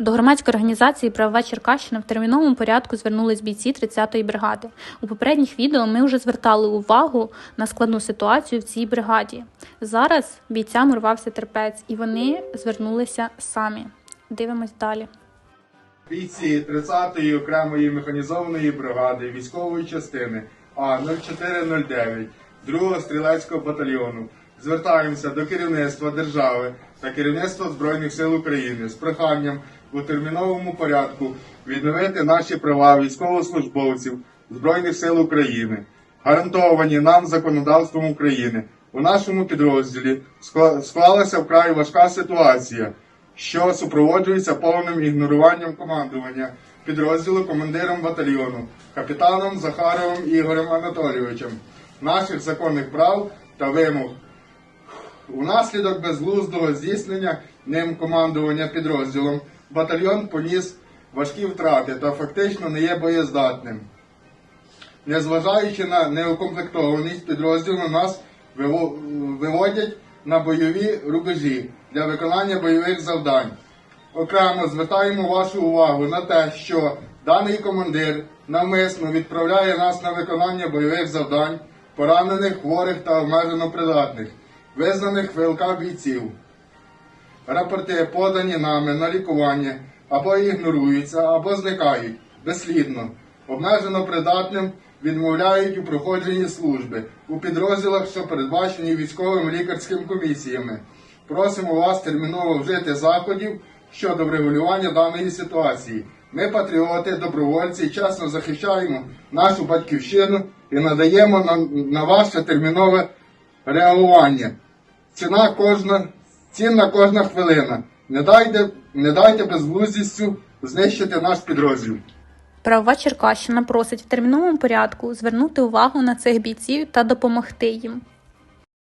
До громадської організації Правова Черкащина в терміновому порядку звернулись бійці 30-ї бригади. У попередніх відео ми вже звертали увагу на складну ситуацію в цій бригаді. Зараз бійцям урвався терпець, і вони звернулися самі. Дивимось далі. Бійці 30-ї окремої механізованої бригади військової частини А 0409 2-го стрілецького батальйону звертаємося до керівництва держави та керівництва Збройних сил України з проханням у терміновому порядку відновити наші права військовослужбовців Збройних сил України, гарантовані нам законодавством України. У нашому підрозділі склалася вкрай важка ситуація що супроводжується повним ігноруванням командування підрозділу командиром батальйону, капітаном Захаровим Ігорем Анатолійовичем, наших законних прав та вимог. Унаслідок безглуздого здійснення ним командування підрозділом батальйон поніс важкі втрати та фактично не є боєздатним. Незважаючи на неукомплектованість підрозділу, нас виводять на бойові рубежі для виконання бойових завдань. Окремо звертаємо вашу увагу на те, що даний командир навмисно відправляє нас на виконання бойових завдань, поранених, хворих та обмежено придатних, визнаних ВЛК бійців. Рапорти, подані нами на лікування, або ігноруються, або зникають безслідно. Обмежено придатним відмовляють у проходженні служби у підрозділах, що передбачені військовими лікарськими комісіями. Просимо вас терміново вжити заходів щодо врегулювання даної ситуації. Ми, патріоти, добровольці, чесно захищаємо нашу батьківщину і надаємо на, на ваше термінове реагування. Ціна кожна, цінна кожна хвилина. Не дайте, не дайте безглуздістю знищити наш підрозділ. Правова Черкащина просить в терміновому порядку звернути увагу на цих бійців та допомогти їм.